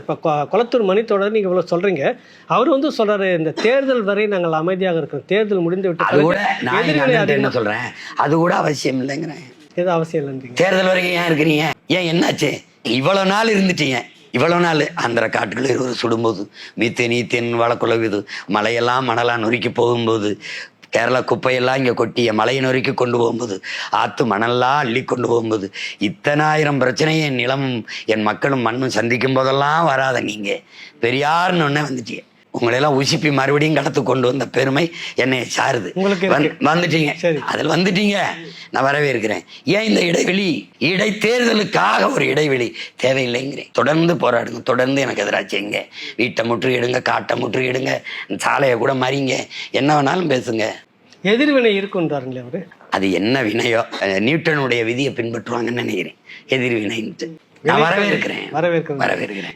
இப்போ குளத்தூர் மணித்தோடர் நீங்க இவ்வளவு சொல்றீங்க. அவர் வந்து சொல்றாரு இந்த தேர்தல் வரை நாங்கள் அமைதியாக இருக்கிறோம். தேர்தல் முடிந்து விட்டு அது கூட நான் என்ன சொல்றேன்? அது கூட அவசியம் இல்லைங்கிறேன். எது அவசியம் இல்லைன்றீங்க தேர்தல் வரைக்கும் ஏன் இருக்கிறீங்க? ஏன் என்னாச்சு? இவ்வளவு நாள் இருந்துட்டீங்க. இவ்வளவு நாள் அந்த காட்டுக்குள்ள இருவர் சுடும்போது மீத்தேன் ஈத்தேன் வழக்குலகுது மலையெல்லாம் மணலாம் நொறுக்கி போகும்போது கேரளா குப்பையெல்லாம் இங்கே கொட்டிய மலையை நொறுக்கி கொண்டு போகும்போது ஆத்து மணல்லாம் அள்ளி கொண்டு போகும்போது இத்தனாயிரம் பிரச்சனையை என் நிலமும் என் மக்களும் மண்ணும் சந்திக்கும் போதெல்லாம் வராத நீங்க. பெரியார்னு ஒன்னே வந்துட்டீங்க. உங்களையெல்லாம் உசிப்பி மறுபடியும் கடத்து கொண்டு வந்த பெருமை என்னை சாருது. உங்களுக்கு இருக்கு. வந்து- வந்துட்டீங்க. அதில் வந்துட்டீங்க. நான் வரவே இருக்கிறேன் ஏன் இந்த இடைவெளி? இடைத்தேர்தலுக்காக ஒரு இடைவெளி. தேவையில்லைங்கிறேன். தொடர்ந்து போராடுங்க. தொடர்ந்து எனக்கு எதிராக செய்யுங்க வீட்டை முற்றுகிடுங்க காட்டை முற்றுகிடுங்க சாலையை கூட மறிங்க. என்ன வேணாலும் பேசுங்க. எதிர்வினை இருக்குன்றாருங்களே அவரு. அது என்ன வினையோ? நியூட்டனுடைய விதியை பின்பற்றுவாங்கன்னு நினைக்கிறேன். எதிர்வினைன்ட்டு. நான் வரவே இருக்கிறேன் வரவேற்கிறேன். வரவே இருக்கிறேன்